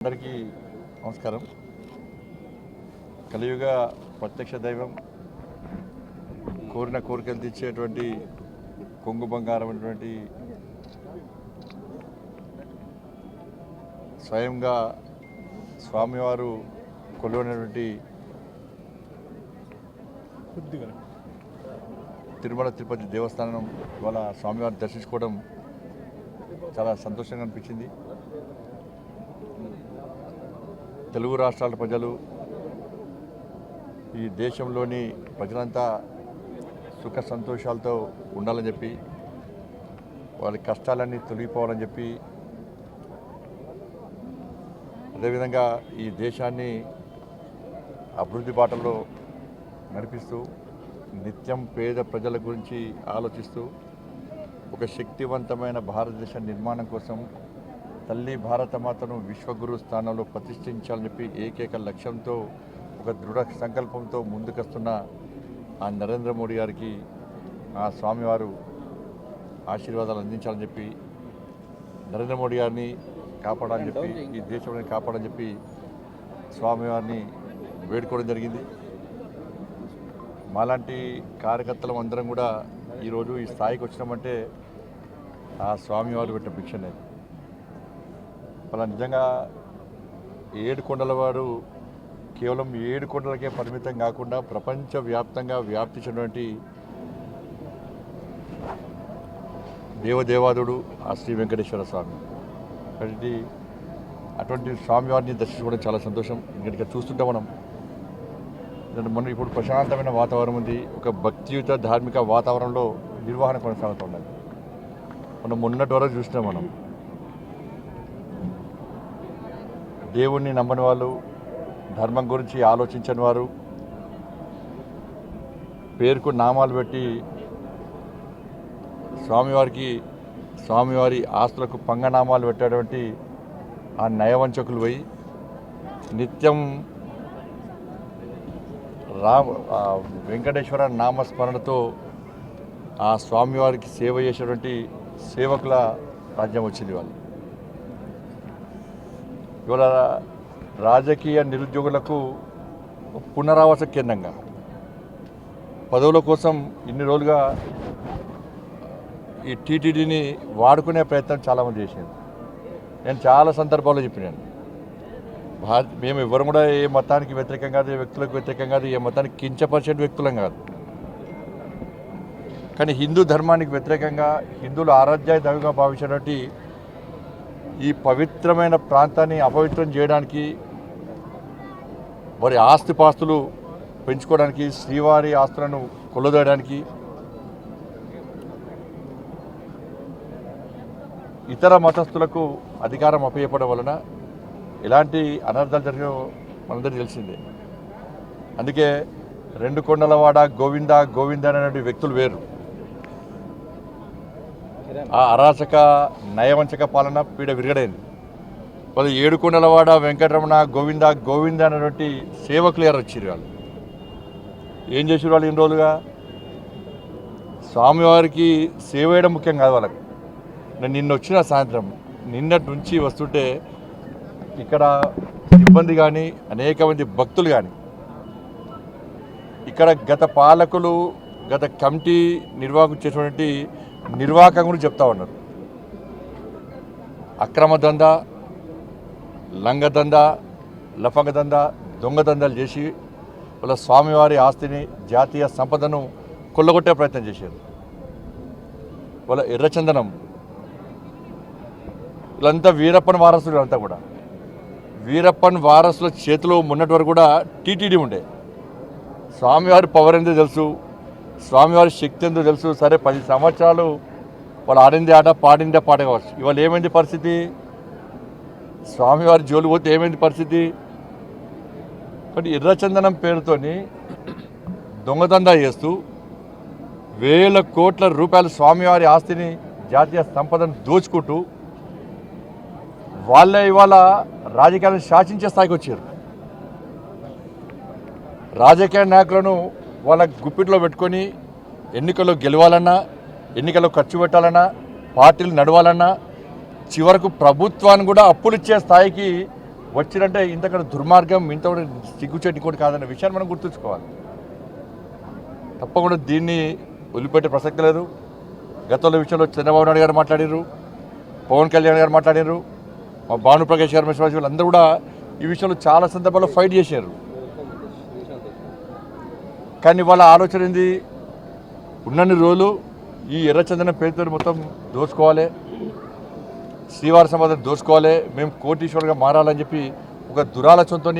అందరికీ నమస్కారం. కలియుగ ప్రత్యక్ష దైవం కోరిన కోరికలు తెచ్చేటువంటి కొంగు బంగారం అటువంటి స్వయంగా స్వామివారు కొలువైనటువంటి తిరుమల తిరుపతి దేవస్థానం ఇవాళ స్వామివారిని దర్శించుకోవడం చాలా సంతోషంగా అనిపించింది. తెలుగు రాష్ట్రాల ప్రజలు ఈ దేశంలోని ప్రజలంతా సుఖ సంతోషాలతో ఉండాలని చెప్పి వాళ్ళ కష్టాలన్నీ తొలగిపోవాలని చెప్పి అదేవిధంగా ఈ దేశాన్ని అభివృద్ధి బాటలో నడిపిస్తూ నిత్యం పేద ప్రజల గురించి ఆలోచిస్తూ ఒక శక్తివంతమైన భారతదేశ నిర్మాణం కోసం తల్లి భారతమాతను విశ్వగురు స్థానంలో ప్రతిష్ఠించాలని చెప్పి ఏకైక లక్ష్యంతో ఒక దృఢ సంకల్పంతో ముందుకొస్తున్న ఆ నరేంద్ర మోడీ గారికి ఆ స్వామివారు ఆశీర్వాదాలు అందించాలని చెప్పి నరేంద్ర మోడీ గారిని కాపాడాలని చెప్పి ఈ దేశంలో కాపాడని చెప్పి స్వామివారిని వేడుకోవడం జరిగింది. మాలాంటి కార్యకర్తలం అందరం కూడా ఈరోజు ఈ స్థాయికి వచ్చినామంటే ఆ స్వామివారు పెట్టిన భిక్షనే అలా నిజంగా ఏడు కొండల వారు కేవలం ఏడు కొండలకే పరిమితం కాకుండా ప్రపంచవ్యాప్తంగా వ్యాప్తించినటువంటి దేవదేవాదుడు ఆ శ్రీ వెంకటేశ్వర స్వామి. కాబట్టి అటువంటి స్వామివారిని దర్శించుకోవడం చాలా సంతోషం. ఇంకా చూస్తుంటే మనం మొన్న ఇప్పుడు ప్రశాంతమైన వాతావరణం ఉంది. ఒక భక్తియుత ధార్మిక వాతావరణంలో నిర్వహణ కొనసాగుతున్నది మనం మొన్నటి వరకు చూసినాం మనం. దేవుణ్ణి నమ్మని వాళ్ళు ధర్మం గురించి ఆలోచించని వారు పేరుకు నామాలు పెట్టి స్వామివారికి స్వామివారి ఆస్తులకు పంగనామాలు పెట్టేటువంటి ఆ నయవంచకులు పోయి నిత్యం రామ వెంకటేశ్వర నామస్మరణతో ఆ స్వామివారికి సేవ చేసేటువంటి సేవకుల రాజ్యం వచ్చింది వాళ్ళు ఇవాళ రాజకీయ నిరుద్యోగులకు పునరావాస కేంద్రంగా. పదవుల కోసం ఇన్ని రోజులుగా ఈ టీటీడీని వాడుకునే ప్రయత్నం చాలామంది చేసింది నేను చాలా సందర్భాల్లో చెప్పినాను. భారత మేము ఎవరు కూడా ఏ మతానికి వ్యతిరేకం కాదు ఏ వ్యక్తులకు వ్యతిరేకం కాదు ఏ మతానికి కించపరిచే వ్యక్తులం కాదు. కానీ హిందూ ధర్మానికి వ్యతిరేకంగా హిందువులు ఆరాధ్యాయ దైవంగా భావించినటువంటి ఈ పవిత్రమైన ప్రాంతాన్ని అపవిత్రం చేయడానికి వారి ఆస్తిపాస్తులు పెంచుకోవడానికి శ్రీవారి ఆస్తులను కొల్లదోయడానికి ఇతర మతస్థులకు అధికారం అప్పయ్యపడం వలన ఎలాంటి అనర్థాలు జరిగిన మనందరికీ తెలిసిందే. అందుకే రెండు కొండలవాడ గోవింద గోవింద అనేటువంటి వ్యక్తులు వేరు. ఆ అరాచక నయవంచక పాలన పీడ విరగడైంది. వాళ్ళు ఏడుకొండలవాడ వెంకటరమణ గోవింద గోవింద అనేటువంటి సేవకులు గారు వచ్చారు వాళ్ళు? ఏం చేసారు వాళ్ళు ఇన్ని రోజులుగా? స్వామివారికి సేవ చేయడం ముఖ్యం కాదు వాళ్ళకి. నేను నిన్న వచ్చిన సాయంత్రం నిన్నటి నుంచి వస్తుంటే ఇక్కడ సిబ్బంది కానీ అనేక మంది భక్తులు కానీ ఇక్కడ గత పాలకులు గత కమిటీ నిర్వాహకులు చేసినటువంటి నిర్వాహకం కూడా చెప్తా ఉన్నారు. అక్రమ దందా లంగ దందా లఫంగ దందా దొంగ దందాలు చేసి వాళ్ళ స్వామివారి ఆస్తిని జాతీయ సంపదను కొల్లగొట్టే ప్రయత్నం చేశారు. వాళ్ళ ఎర్రచందనం వీళ్ళంతా వీరప్పన్ వారసులు అంతా కూడా. వీరప్పన్ వారసుల చేతిలో ఉన్నటి వరకు కూడా టీటీడీ ఉండే. స్వామివారి పవర్ ఎంతో తెలుసు. స్వామివారి శక్తి ఎందుకు తెలుసు. సరే పది సంవత్సరాలు వాళ్ళు ఆడిందే ఆట పాడిందే పాట కావచ్చు. ఇవాళ ఏమైంది పరిస్థితి? స్వామివారి జోలు పోతే ఏమైంది పరిస్థితి? కాబట్టి ఎర్రచందనం పేరుతోని దొంగదందా చేస్తూ వేల కోట్ల రూపాయల స్వామివారి ఆస్తిని జాతీయ సంపదను దోచుకుంటూ వాళ్ళే ఇవాళ రాజకీయాలను శాసించే స్థాయికి వచ్చారు. రాజకీయ నాయకులను వాళ్ళ గుప్పిట్లో పెట్టుకొని ఎన్నికల్లో గెలవాలన్నా ఎన్నికల్లో ఖర్చు పెట్టాలన్నా పార్టీలు నడవాలన్నా చివరకు ప్రభుత్వాన్ని కూడా అప్పులు ఇచ్చే స్థాయికి వచ్చినంటే ఇంతకన్నా దుర్మార్గం ఇంత కూడా కూడా కాదన్న విషయాన్ని మనం గుర్తుంచుకోవాలి. తప్పకుండా దీన్ని వదిలిపెట్టే ప్రసక్తి లేదు. గతంలో విషయంలో చంద్రబాబు నాయుడు గారు మాట్లాడారు పవన్ కళ్యాణ్ గారు మాట్లాడారు మా భానుప్రకాష్ గారు మిశ్రా వీళ్ళందరూ కూడా ఈ విషయంలో చాలా సందర్భాల్లో ఫైట్ చేశారు. కానీ వాళ్ళ ఆలోచన ఏంది? ఉన్నన్ని రోజులు ఈ ఎర్రచందనం పేరుతో మొత్తం దోచుకోవాలి. శ్రీవారి సమాధానం దోచుకోవాలి. మేము కోటీశ్వరుగా మారాలని చెప్పి ఒక దురాలోచనతో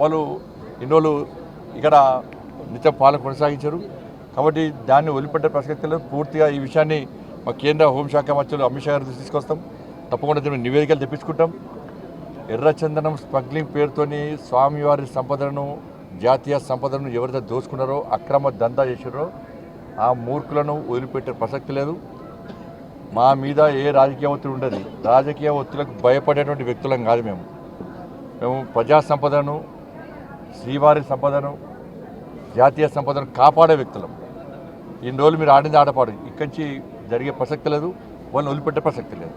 వాళ్ళు ఇన్నోళ్ళు ఇక్కడ నిత్య పాలన కొనసాగించారు. కాబట్టి దాన్ని వదిలిపెట్టే ప్రసక్తి లేదు పూర్తిగా ఈ విషయాన్ని మా కేంద్ర హోంశాఖ మంత్రులు అమిత్ షా గారి తీసుకొస్తాం. తప్పకుండా దీని నివేదికలు తెప్పించుకుంటాం. ఎర్రచందనం స్మగ్లింగ్ పేరుతోని స్వామివారి సంపదను జాతీయ సంపదను ఎవరైతే దోచుకున్నారో అక్రమ దందా చేశారో ఆ మూర్ఖులను వదిలిపెట్టే ప్రసక్తి లేదు. మా మీద ఏ రాజకీయ ఒత్తిడి ఉండదు. రాజకీయ ఒత్తిడిలకు భయపడేటువంటి వ్యక్తులం కాదు మేము. మేము ప్రజా సంపదను శ్రీవారి సంపదను జాతీయ సంపదను కాపాడే వ్యక్తులం. ఇన్ని రోజులు మీరు ఆడింది ఆడపాడు ఇక్కడి నుంచి జరిగే ప్రసక్తి లేదు. వాళ్ళని వదిలిపెట్టే ప్రసక్తి లేదు.